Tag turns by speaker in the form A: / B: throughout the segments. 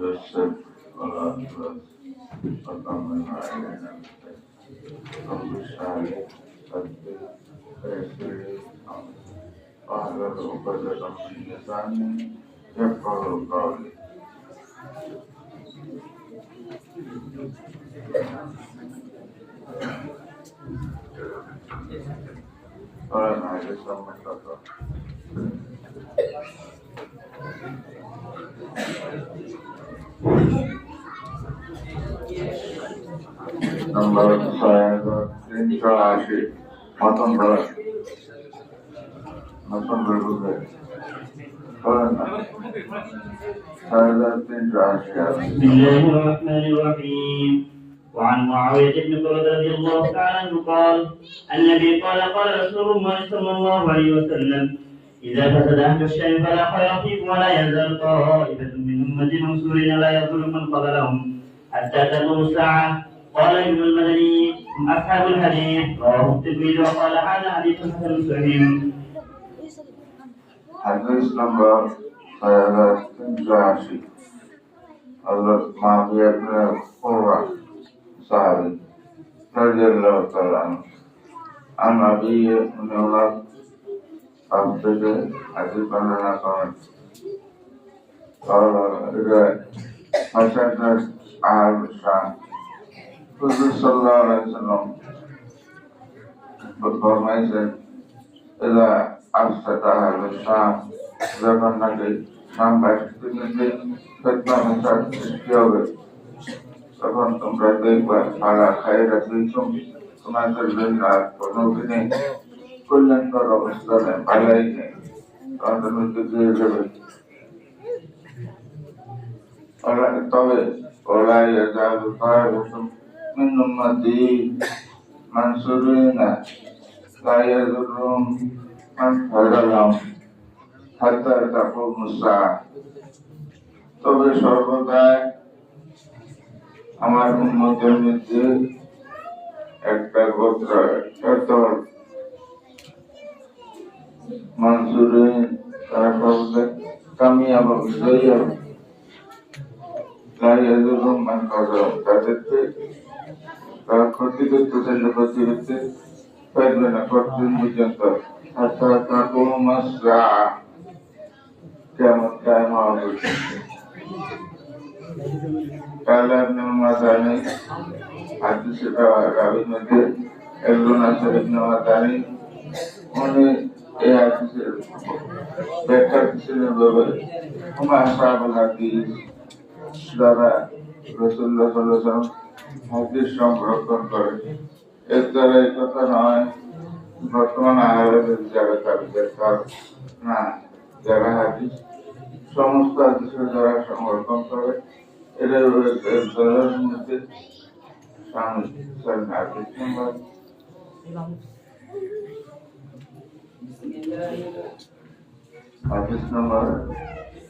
A: تجسد ولا تبس وطمن علينا رب اشرح لي صدري ويسر لي امري واحلل عقدة من لساني يفقه قولي All right, I just don't want to talk about number five intrashi
B: matan bhara matan bhara وعن معاوية بن قرد رضي الله تعالى عنه قال النبي قال قال رسول الله صلى الله عليه وسلم إذا فسد أهل الشيء فلا خير فيه ولا يزال طائفة من أمة رسولنا لا يظلم من قبلهم حتى تقوم الساعة قال ابن المدني أصحاب الحديث رواه الترمذي وقال هذا حديث حسن صحيح.
A: حديث نمبر سيارتين حضرت معاوية بن قرة صحابي رضي الله تعالى عنه. عن أبي بن عمر عبد عزيز بن نصر قال إذا مسجد أهل الشام হুজুর সাল্লাল্লাহু আলাইহি সাল্লাম ফরমাইছেন এরা আস্তা তাহার শাম? যখন নাকি শাম বাহিনীতে ফেতনা মেশার সৃষ্টি হবে, তখন তোমরা দেখবা সারা খাই রাখলেই তোমাদের জন্য আর কোনো দিনে কল্যাণকর অবস্থা নেই, ভালাই নেই। তোমাদের মধ্যে দিয়ে যাবে তবে, ওলাই যা من أمتي منصورين لا يضرهم من خذلهم حتى تقوم الساعة তবে সর্বদাই আমার উন্মতের মধ্যে একটা গোত্র একটা দল মনসুরে তারা সর্বদা কামিয়াব বিজয়ী হবে তাই এদের মান করা তাদেরকে তারা ক্ষতি করতে চাইলে ক্ষতি করতে পারবে না কতদিন পর্যন্ত অর্থাৎ কোনো মাস কেমন টাইম হবে قال ابن المداني حديث راوي মধ্যে একজন আছে ابن المداني উনি এই হাদিসের ব্যাখ্যা দিচ্ছিলেন ভাবে হুমা আসহাবুল হাদিস যারা রসুল্লাহ সাল্লাল্লাহু আলাইহি ওয়াসাল্লাম হাদিস সংরক্ষণ করে এর দ্বারা এই কথা নয় বর্তমান আহলের যারা তাদের কারণ না যারা হাদিস সমস্ত হাদিসের যারা সংরক্ষণ করে এটা দলের মধ্যে সামিল হাদিস নম্বর হাদিস নম্বর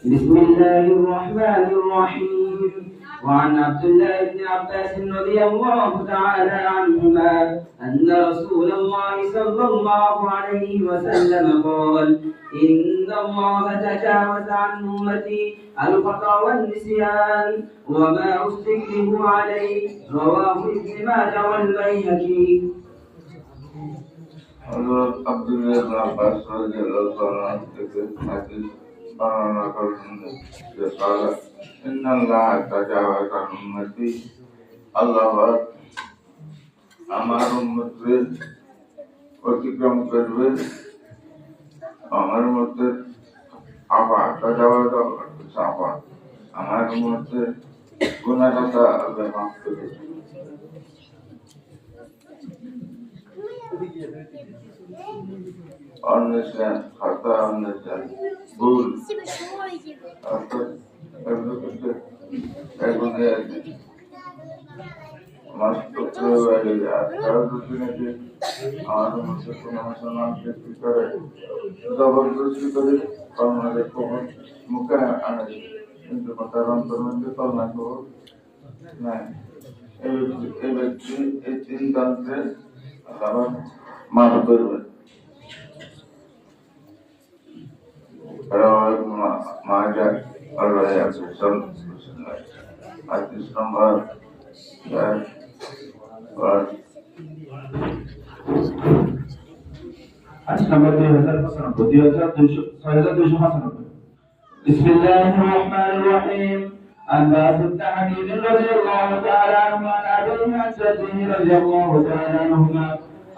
B: بسم الله الرحمن الرحيم وعن عبد الله بن عباس رضي الله تعالى عنهما أن رسول الله صلى الله عليه وسلم قال إن الله تجاوز عن أمتي الخطأ والنسيان وما أستكره عليه. رواه ابن ماجه والبيهقي.
A: حضرت عبد الله بن عباس رضي الله عنه ربنا قال إن الله تجاوز عن أمتي الله أمر مدبر وتكرم كدبر أمر مدبر عفا تجاوز عن أمتي أمر مدبر كنا كتا أبي مدبر Thank you. অন্বেষণ খাতা অন্বেষণ, ভুল। এগুলো আছে মাস্টুকে বাইরে যদি নাকি আমাদের মধ্যে কোনো মুসলমান ব্যক্তি করে জবরদস্তি করে কর্মদের খবর মুখে আনে। কিন্তু তার অন্তর মধ্যে কল্যাণ খবর নাই। এই ব্যক্তি এই তিন তন্ত্রে আবার মাফ করবে رواه ابن ماجه Allah ya Kristal Bismillah Hadis nomor ya और
C: حديث نمبر 2295 بسم الله الرحمن الرحيم عن باس بن حميد رضي الله تعالى عنه عن ابيه عن جده رضي الله تعالى عنهما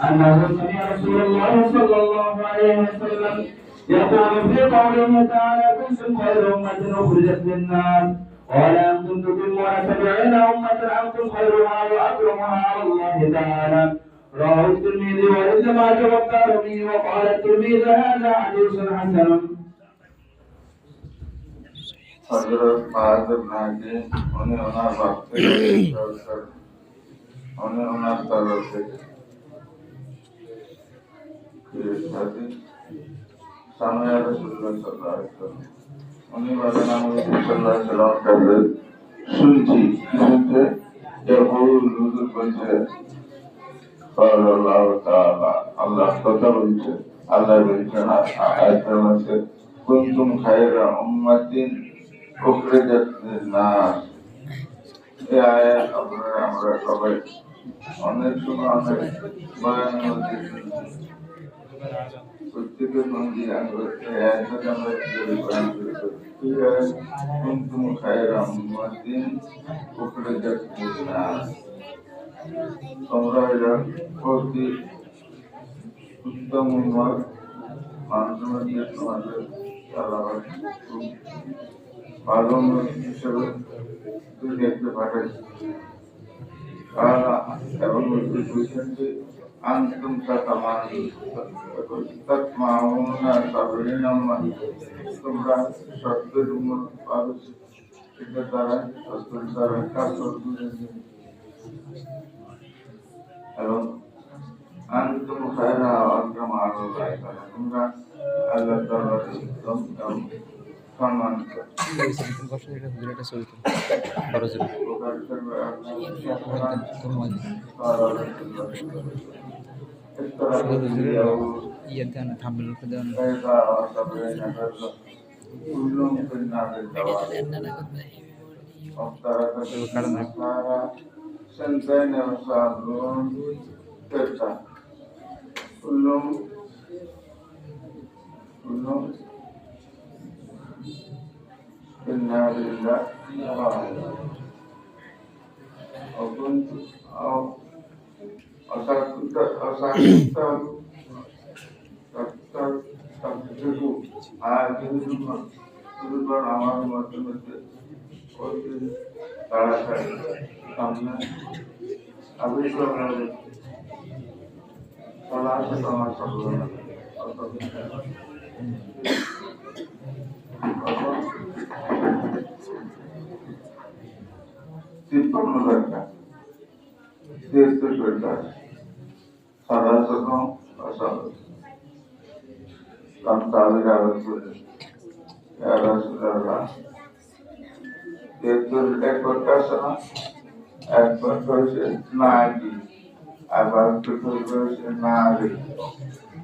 C: انه سمع رسول الله صلى الله عليه وسلم يقول في قوله تعالى كنتم خير أمة أخرجت للناس قال أنتم تتمون سبعين أمة أنتم خيرها وأكرمها على الله تعالى رواه الترمذي وإنما توقع به وقال الترمذي هذا حديث حسن
A: حضرت معذب ناجي انہیں انہاں وقت انہیں انہاں طرف سے کہ حدیث শুনছি কি শুনছে ভুল রুজু করছে আল্লাহ তাআলা আল্লাহ কথা বলছে আল্লাহ বলছেন আয়াতম আছে কুনতুম খায়রা উম্মাতিন উখরিজাত লিন-নাস এই আয়াত আমরা সবাই অনেক সময় অনেক বয়ান মধ্যে প্রত্যেকের এই আয়াতটাকে আমরা কীভাবে উম্মাতিন উখরিজাত তোমরা উত্তম উন্মাদ। মানুষের মধ্যে তোমাদের হিসেবে দেখতে এবং আন্তম তামান তৎমাউনা সাবরিন আম্মান তোমরা সত্যের উন্মত পাবে এটা তারা সত্যের তারা কাজ করতে এবং আনতুম খায়রা আল্লাহ আল্লাহ তোমরা আল্লাহ তাআলার উত্তম এবং সম্মানিত
D: হুজুরের
A: iyadana tampil ke dalam আমার মাধ্যমে অতি তাড়াতাড়ি সামনে আবিষ্কার হবে চলা আসে তোমার সফলতা তিপ্পান্ন ঘন্টা তিয়াত্তর ঘন্টা সাদা সকম অসাধু কাম তাদের আরও করে রাসূলুল্লাহ তিয়াত্তর এক ঘণ্টা সময় এক ঘণ্টা হচ্ছে না কি? আর বারো ঘণ্টা হচ্ছে না রে।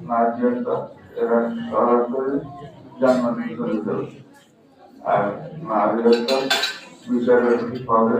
A: না জন্য এরা সরাসরি জান্নাতে চলে যাবে। আর না রে বিচারের হবে।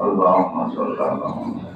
A: Allahumma sholli ala Muhammad